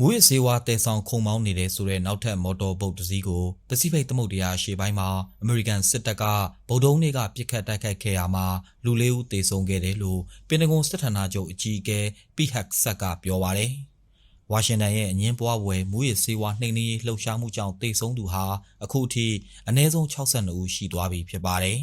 မူရစေဝါတဲဆောင်ခုံမောင်းနေတဲ့ဆိုတဲ့နောက်ထပ်မော်တော်ဘုတ်တစ်စီးကိုပစိဖိတ်သမုဒ္ဒရာရှေ့ပိုင်းမှာအမေရိကန်စစ်တပ်ကဗုဒ္ဓုံးတွေကပစ်ခတ်တိုက်ခိုက်ခဲ့ရမှာလူလေးဦးသေဆုံးခဲ့တယ်လို့ပင်တဂွန်စစ်ဌာနချုပ်အကြီးအကဲပိဟက်ဆက်ကပြောပါတယ်။ဝါရှင်တန်ရဲ့အငင်းပွားဝယ်မူရစေဝါနှိမ်နင်းရေးလှုပ်ရှားမှုကြောင့်သေဆုံးသူဟာအခုထိအနည်းဆုံး62ဦးရှိသွားပြီဖြစ်ပါတယ်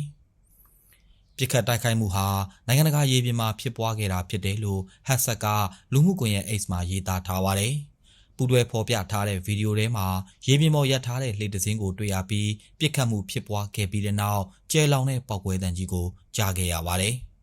။ပြစ်ခတ်တိုက်ခိုက်မှုဟာနိုင်ငံတကာရေပြင်မှာဖြစ်ပွားခဲ့တာဖြစ်တယ်လို့ဟက်ဆက်ကလူမှုကွန်ရက် X မှာရေးသားထားပါတယ်။ ပူးတွဲဖော်ပြထားတဲ့ဗီဒီယိုထဲမှာရေပြင်ပေါ်ရပ်ထားတဲ့လှေတစ်စင်းကိုတွေ့ရပြီးပြစ်ခတ်မှုဖြစ်ပွားခဲ့ပြီးတဲ့နောက်ကျဲလောင်တဲ့ပောက်ကွဲတံကြီးကိုကြားခဲ့ရပါတယ်။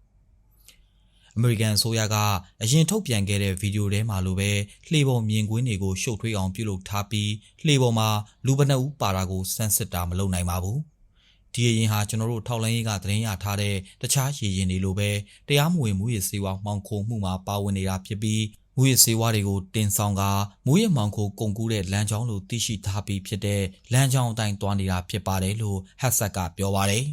အမေရိကန်အစိုးရကအရင်ထုတ်ပြန်ခဲ့တဲ့ဗီဒီယိုထဲမှာလိုပဲလှေပေါ်မြင်ကွင်းတွေကိုရှုပ်ထွေးအောင်ပြုလုပ်ထားပြီးလှေပေါ်မှာလူပနအူးပါတာကိုစမ်းစစ်တာမလုပ်နိုင်ပါဘူး။ဒီရရင်ဟာကျွန်တော်တို့ထောက်လိုင်းရေးကသတင်းရထားတဲ့တခြားရည်ရင်တွေလိုပဲတရားမဝင်မှုရစေဝါမှောင်ခိုမှုမှာပါဝင်နေတာဖြစ်ပြီး မှုရစေဝါတွေကိုတင်ဆောင်ကမှုရမှောင်ခိုကုန်ကူးတဲ့လမ်းကြောင်းလိုသိရှိထားပြီးဖြစ်တဲ့လမ်းကြောင်းအတိုင်းသွားနေတာဖြစ်ပါတယ်လို့ဟက်ဆက်ကပြောပါတယ်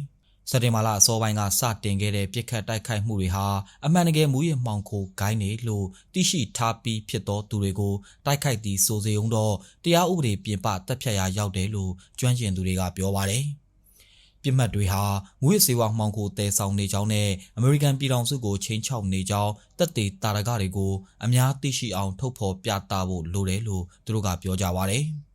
စက်တင်ဘာလအစောပိုင်းကစတင်ခဲ့တဲ့ပြစ်ခတ်တိုက်ခိုက်မှုတွေဟာအမှန်တကယ်မူရမှောင်ခိုဂိုင်းတွေလို့သိရှိထားပြီးဖြစ်သောသူတွေကိုတိုက်ခိုက်သည်ဆိုစေုံတော့တရားဥပဒေပြင်ပတပ်ဖြတ်ရာရောက်တယ်လို့ကျွမ်းကျင်သူတွေကပြောပါတယ်။ ပြစ်မှတ်တွေဟာငွေစေဝါမှောင်ခိုတဲဆောင်နေကြောင်းနဲ့အမေရိကန်ပြည်ထောင်စုကိုချိန်ချောက်နေကြောင်းတပ်တွေတာရကတွေကိုအများသိရှိအောင်ထုတ်ဖော်ပြသဖို့လိုတယ်လို့သူတို့ကပြောကြပါဗျ။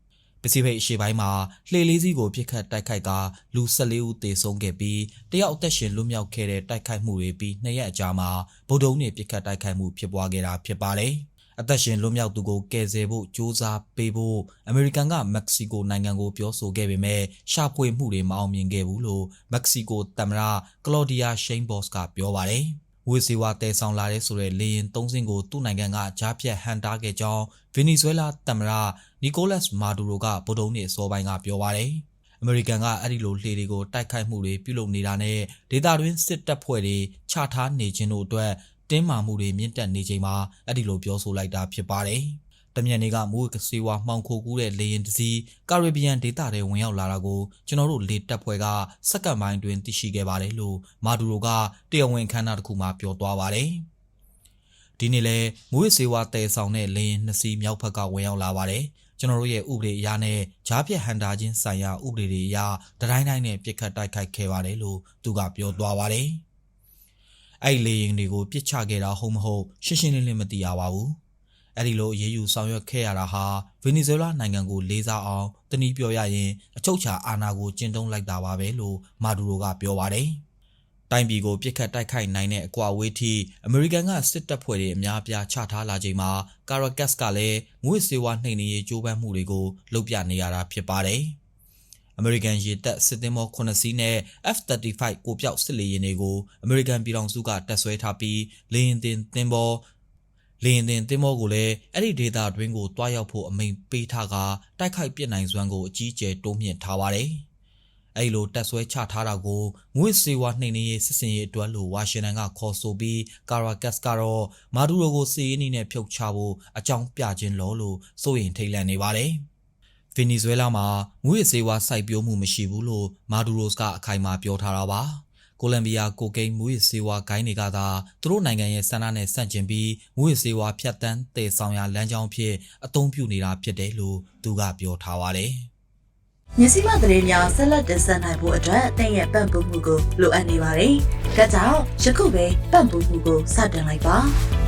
ပစိဖိတ်အရှေ့ပိုင်းမှာလှေလေးစီးကိုပြစ်ခတ်တိုက်ခိုက်ကလူ14ဦးသေဆုံးခဲ့ပြီးတယောက်အသက်ရှင်လွတ်မြောက်ခဲ့တဲ့တိုက်ခိုက်မှုတွေပြီးနှစ်ရက်အကြာမှာဗုဒ္ဓုံနဲ့ပြစ်ခတ်တိုက်ခိုက်မှုဖြစ်ပွားခဲ့တာဖြစ်ပါတယ်။ အသက်ရှင်လွတ်မြောက်သူကိုကယ်ဆယ်ဖို့စ조사ပေးဖို့အမေရိကန်ကမက္ကဆီကိုနိုင်ငံကိုပြောဆိုခဲ့ပေမဲ့ရှာဖွေမှုတွေမအောင်မြင်ခဲ့ဘူးလို့မက္ကဆီကိုသမ္မတကလော်ဒီယာရှိန်ဘော့စ်ကပြောပါတယ်။ဝေစီဝါတဲဆောင်လာတဲ့ဆိုတဲ့လေရင်သုံးစင်းကိုသူ့နိုင်ငံကကြားဖြတ်ဟန်တားခဲ့ကြောင်းဗင်နီဇွဲလားသမ္မတနီကိုလတ်မာဒူရိုကဗုဒ္ဓုံနေ့အစောပိုင်းကပြောပါတယ်။အမေရိကန်ကအဲ့ဒီလိုလှေတွေကိုတိုက်ခိုက်မှုတွေပြုလုပ်နေတာနဲ့ဒေသတွင်းစစ်တပ်ဖွဲ့တွေချထားနေခြင်းတို့အတွက် တင်းမာမှုတွေမြင့်တက်နေချိန်မှာအဲ့ဒီလိုပြောဆိုလိုက်တာဖြစ်ပါတယ်။တမြန်တွေကမိုးကစေဝါမှောင်ခိုကူးတဲ့လေရင်တစည်းကာရစ်ဘီယန်ဒေသထဲဝင်ရောက်လာတာကိုကျွန်တော်တို့လေတပ်ဖွဲ့ကစက္ကန့်ပိုင်းတွင်သိရှိခဲ့ပါတယ်လို့မာဒူရိုကတရားဝင်ခန်းနာတစ်ခုမှာပြောသွားပါတယ်။ဒီနေ့လဲမိုးရစေဝါတဲဆောင်တဲ့လေရင်နှစ်စီးမြောက်ဘက်ကဝင်ရောက်လာပါတယ်။ကျွန်တော်တို့ရဲ့ဥပဒေအရနဲ့ဂျားပြက်ဟန်တာချင်းဆိုင်ရာဥပဒေတွေအရတတိုင်းတိုင်းနဲ့ပြစ်ခတ်တိုက်ခိုက်ခဲ့ပါတယ်လို့သူကပြောသွားပါတယ်။ အဲ့လေရင်တွေကိုပြစ်ချခဲ့တာဟုတ်မဟုတ်ရှင်းရှင်းလင်းလင်းမသိရပါဘူး။အဲ့ဒီလိုအရေးယူဆောင်ရွက်ခဲ့ရတာဟာဗင်နီဇွဲလားနိုင်ငံကိုလေးစားအောင်တနည်းပြောရရင်အချုပ်ချာအာဏာကိုကျင့်သုံးလိုက်တာပါပဲလို့မာဒူရိုကပြောပါတယ်။တိုင်းပြည်ကိုပြစ်ခတ်တိုက်ခိုက်နိုင်တဲ့အကွာအဝေးထိအမေရိကန်ကစစ်တပ်ဖွဲ့တွေအများအပြားချထားလာချိန်မှာကာရကတ်ကလည်းငွေစေဝါနှိမ်နင်းရေးကြိုးပမ်းမှုတွေကိုလုပ်ပြနေရတာဖြစ်ပါတယ်။ အမေရိကန်ရေတပ်စစ်သင်္ဘော9စီးနဲ့ F-35 ကိုပြောက်စစ်လေယာဉ်တွေကိုအမေရိကန်ပြည်ထောင်စုကတပ်ဆွဲထားပြီးလေယာဉ်တင်သင်္ဘောလေရင်တင်တင်မောကိုလည်းအဲ့ဒီဒေတာတွင်းကိုတွားရောက်ဖို့အမိန်ပေးထားကတိုက်ခိုက်ပြစ်နိုင်စွမ်းကိုအကြီးအကျယ်တိုးမြင့်ထားပါတယ်။အဲ့လိုတက်ဆွဲချထားတာကိုငွေစေဝါနှိမ်နင်းရေးစစ်စင်ရေးအတွက်လို့ဝါရှင်တန်ကခေါ်ဆိုပြီးကာရာကတ်ကတော့မာဒူရိုကိုစီးရင်နဲ့ဖြုတ်ချဖို့အကြောင်းပြခြင်းလို့လို့စိုးရင်ထိတ်လန့်နေပါတယ်။ ဗင်နီဇွဲလားမှာငွေစေဝါစိုက်ပျိုးမှုမရှိဘူးလို့မာဒူရိုစ်ကအခိုင်အမာပြောထားတာပါ။ကိုလံဘီယာကိုကိန်းမူရစေဝါဂိုင်းတွေကသာသူတို့နိုင်ငံရဲ့စန္ဒနဲ့ဆန့်ကျင်ပြီးမူရစေဝါဖြတ်တန်းတည်ဆောင်ရာလမ်းကြောင်းဖြစ်အသုံးပြုနေတာဖြစ်တယ်လို့သူကပြောထားပါတယ်။မြစီမသတင်းများဆက်လက်တင်ဆက်နိုင်ဖို့အတွက်တင့်ရဲ့ပံ့ပိုးမှုကိုလိုအပ်နေပါတယ်။ဒါကြောင့်ယခုပဲပံ့ပိုးမှုကိုစတင်လိုက်ပါ။